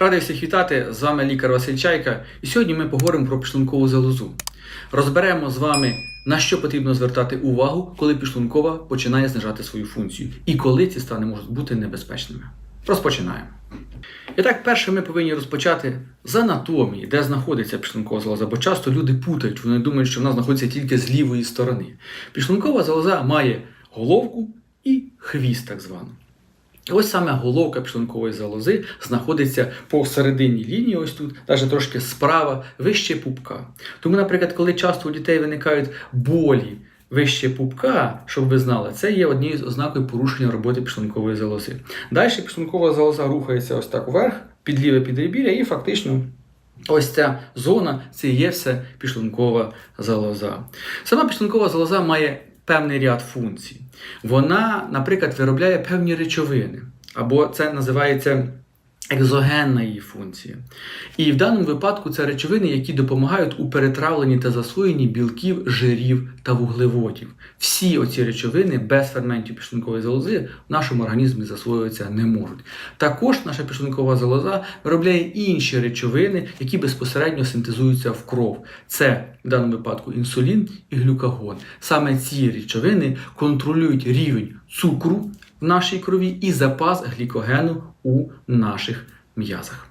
Радий всіх вітати! З вами лікар Василь Чайка. І сьогодні ми поговоримо про підшлункову залозу. Розберемо з вами, на що потрібно звертати увагу, коли підшлункова починає знижати свою функцію, і коли ці стани можуть бути небезпечними. Розпочинаємо. І так, перше ми повинні розпочати з анатомії, де знаходиться підшлункова залоза, бо часто люди путають, вони думають, що вона знаходиться тільки з лівої сторони. Підшлункова залоза має головку і хвіст, так званий. Ось саме головка підшлункової залози знаходиться посередині лінії, ось тут, навіть трошки справа, вище пупка. Тому, наприклад, коли часто у дітей виникають болі вище пупка, щоб ви знали, це є однією з ознакою порушення роботи підшлункової залози. Далі підшлункова залоза рухається ось так вверх, під ліве підребір'я, і фактично. Ось ця зона це є все підшлункова залоза. Сама підшлункова залоза має певний ряд функцій. Вона, наприклад, виробляє певні речовини, або це називається екзогенна її функція. І в даному випадку це речовини, які допомагають у перетравленні та засвоєнні білків, жирів та вуглеводів. Всі оці речовини без ферментів підшлункової залози в нашому організмі засвоюватися не можуть. Також наша підшлункова залоза виробляє інші речовини, які безпосередньо синтезуються в кров. Це в даному випадку інсулін і глюкагон. Саме ці речовини контролюють рівень цукру в нашій крові і запас глікогену у наших м'язах.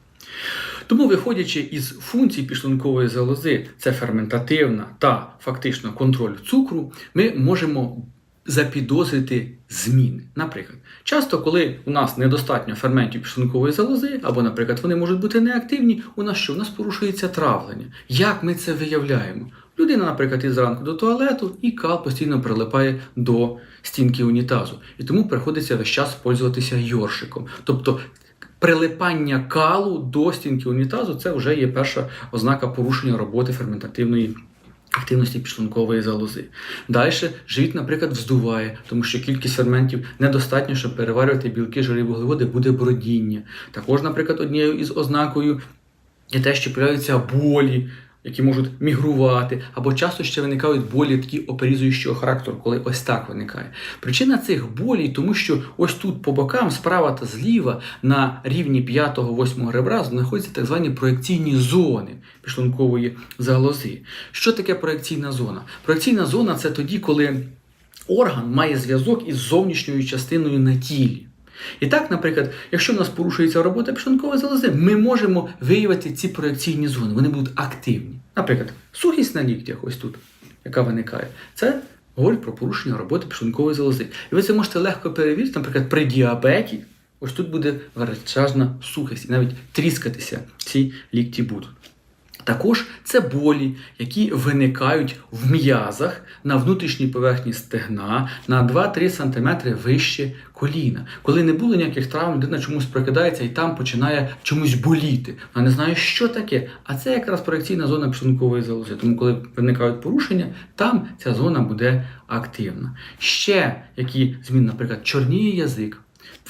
Тому, виходячи із функцій підшлункової залози, це ферментативна та фактично контроль цукру, ми можемо запідозрити зміни. Наприклад, часто, коли у нас недостатньо ферментів підшлункової залози, або, наприклад, вони можуть бути неактивні, у нас що? У нас порушується травлення. Як ми це виявляємо? Людина, наприклад, із ранку до туалету, і кал постійно прилипає до стінки унітазу. І тому приходиться весь час пользуватися йоршиком. Тобто прилипання калу до стінки унітазу це вже є перша ознака порушення роботи ферментативної. Активності підшлункової залози. Далі живіт, наприклад, вздуває, тому що кількість ферментів недостатньо, щоб переварювати білки, жири, вуглеводи, буде бродіння. Також, наприклад, однією із ознакою є те, що появляються болі, які можуть мігрувати, або часто ще виникають болі такі оперізуючого характеру, коли ось так виникає. Причина цих болій, тому що ось тут по бокам, справа та зліва, на рівні 5-8 ребра знаходяться так звані проекційні зони підшлункової залози. Що таке проекційна зона? Проекційна зона це тоді, коли орган має зв'язок із зовнішньою частиною на тілі. І так, наприклад, якщо в нас порушується робота пшенкової залози, ми можемо виявити ці проекційні зони, вони будуть активні. Наприклад, сухість на ліктях, ось тут, яка виникає, це говорить про порушення роботи пшенкової залози. І ви це можете легко перевірити, наприклад, при діабеті, ось тут буде величезна сухість, і навіть тріскатися ці лікті будуть. Також це болі, які виникають в м'язах на внутрішній поверхні стегна на 2-3 см вище коліна. Коли не було ніяких травм, людина чомусь прокидається і там починає чомусь боліти. Вона не знає, що таке. А це якраз проекційна зона пшлункової залози. Тому, коли виникають порушення, там ця зона буде активна. Ще які зміни, наприклад, чорніє язик.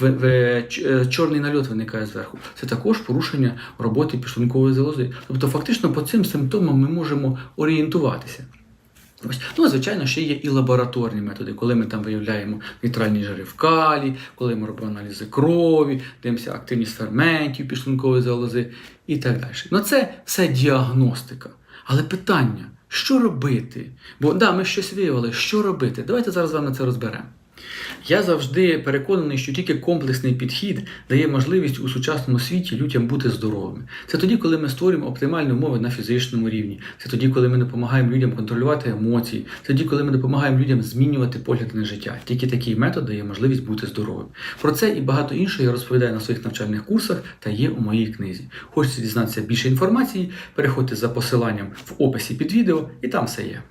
Е, чорний нальот виникає зверху. Це також порушення роботи підшлункової залози. Тобто, фактично, по цим симптомам ми можемо орієнтуватися. Ось. Ну, звичайно, ще є і лабораторні методи, коли ми там виявляємо нейтральні жири в калі, коли ми робимо аналізи крові, дивимося активність ферментів підшлункової залози і так далі. Ну, це все діагностика. Але питання, що робити? Бо да, ми щось виявили, що робити? Давайте зараз з вами це розберемо. Я завжди переконаний, що тільки комплексний підхід дає можливість у сучасному світі людям бути здоровими. Це тоді, коли ми створюємо оптимальні умови на фізичному рівні. Це тоді, коли ми допомагаємо людям контролювати емоції. Це тоді, коли ми допомагаємо людям змінювати погляд на життя. Тільки такий метод дає можливість бути здоровим. Про це і багато іншого я розповідаю на своїх навчальних курсах та є у моїй книзі. Хочете дізнатися більше інформації? Переходьте за посиланням в описі під відео, і там все є.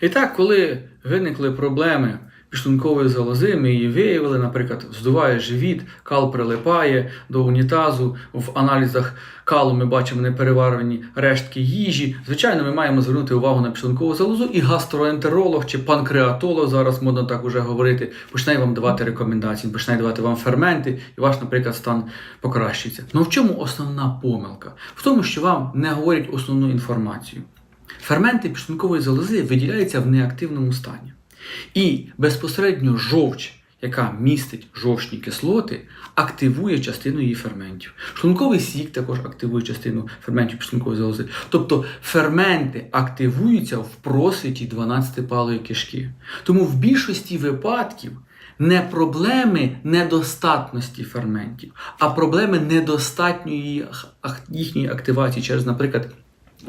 І так, коли виникли проблеми підшлункової залози, ми її виявили, наприклад, здуває живіт, кал прилипає до унітазу. В аналізах калу ми бачимо непереварені рештки їжі. Звичайно, ми маємо звернути увагу на підшлункову залозу, і гастроентеролог чи панкреатолог, зараз модно так уже говорити, почне вам давати рекомендації, почне давати вам ферменти, і ваш, наприклад, стан покращиться. Ну в чому основна помилка? В тому, що вам не говорять основну інформацію. Ферменти підшлункової залози виділяються в неактивному стані. І безпосередньо жовч яка містить жовчні кислоти, активує частину її ферментів. Шлунковий сік також активує частину ферментів підшлункової залози. Тобто ферменти активуються в просвіті 12-палої кишки. Тому в більшості випадків не проблеми недостатності ферментів, а проблеми недостатньої їхньої активації через, наприклад,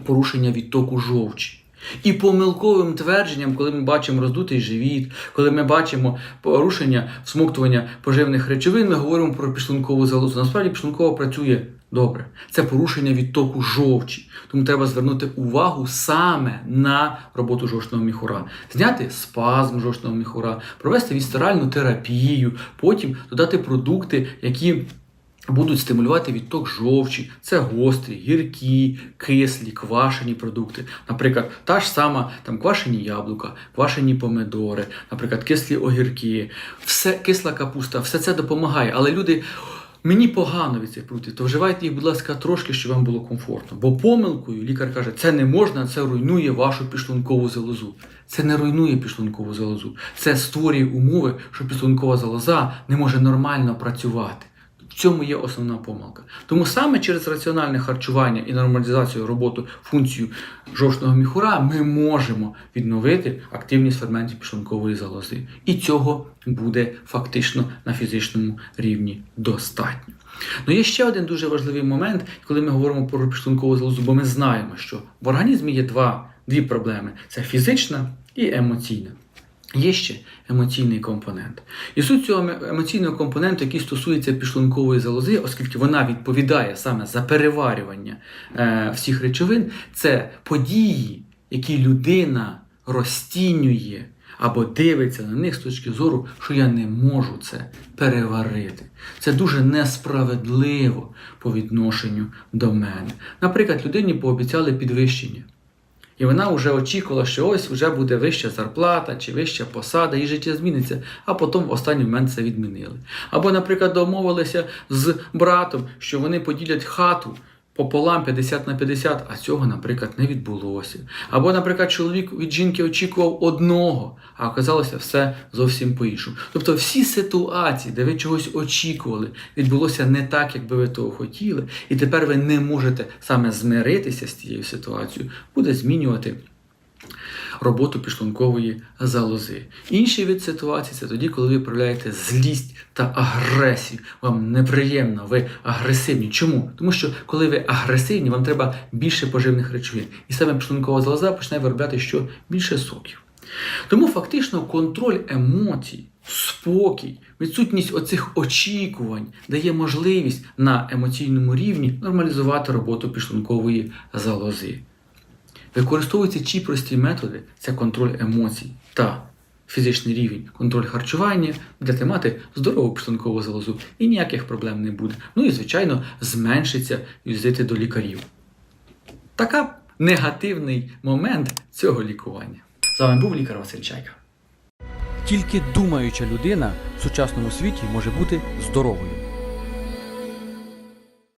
порушення відтоку жовчі. І помилковим твердженням, коли ми бачимо роздутий живіт, коли ми бачимо порушення всмоктування поживних речовин, ми говоримо про підшлункову залозу. Насправді підшлункова працює добре. Це порушення відтоку жовчі. Тому треба звернути увагу саме на роботу жовчного міхура. Зняти спазм жовчного міхура, провести вістеральну терапію, потім додати продукти, які будуть стимулювати відток жовчі. Це гострі, гіркі, кислі, квашені продукти. Наприклад, та ж сама там квашені яблука, квашені помидори, наприклад, кислі огірки, все кисла капуста, все це допомагає. Але люди. Мені погано від цих продуктів, то вживайте їх, будь ласка, трошки, щоб вам було комфортно. Бо помилкою лікар каже, це не можна, це руйнує вашу підшлункову залозу. Це не руйнує підшлункову залозу. Це створює умови, що підшлункова залоза не може нормально працювати. В цьому є основна помилка. Тому саме через раціональне харчування і нормалізацію роботи функцію жовчного міхура ми можемо відновити активність ферментів підшлункової залози. І цього буде фактично на фізичному рівні достатньо. Ну є ще один дуже важливий момент, коли ми говоримо про підшлункову залозу, бо ми знаємо, що в організмі є два, дві проблеми: це фізична і емоційна. Є ще емоційний компонент. І суть цього емоційного компоненту, який стосується підшлункової залози, оскільки вона відповідає саме за переварювання е, всіх речовин, це події, які людина розцінює або дивиться на них з точки зору, що я не можу це переварити. Це дуже несправедливо по відношенню до мене. Наприклад, людині пообіцяли підвищення. І вона вже очікувала, що ось вже буде вища зарплата чи вища посада, і життя зміниться, а потім в останній момент це відмінили. Або, наприклад, домовилися з братом, що вони поділять хату пополам 50 на 50, а цього, наприклад, не відбулося. Або, наприклад, чоловік від жінки очікував одного, а оказалося все зовсім по-іншому. Тобто всі ситуації, де ви чогось очікували, відбулося не так, як би ви того хотіли, і тепер ви не можете саме змиритися з тією ситуацією, буде змінювати роботу підшлункової залози. Інший вид ситуації це тоді, коли ви проявляєте злість та агресію. Вам неприємно, ви агресивні. Чому? Тому що коли ви агресивні, вам треба більше поживних речовин. І саме підшлункова залоза почне виробляти що більше соків. Тому фактично контроль емоцій, спокій, відсутність оцих очікувань дає можливість на емоційному рівні нормалізувати роботу підшлункової залози. Використовуються ті прості методи це контроль емоцій та фізичний рівень, контроль харчування, будете мати здорову підшлункову залозу і ніяких проблем не буде. Ну і, звичайно, зменшиться візити до лікарів. Така негативний момент цього лікування. З вами був лікар Василь Чайка. Тільки думаюча людина в сучасному світі може бути здоровою.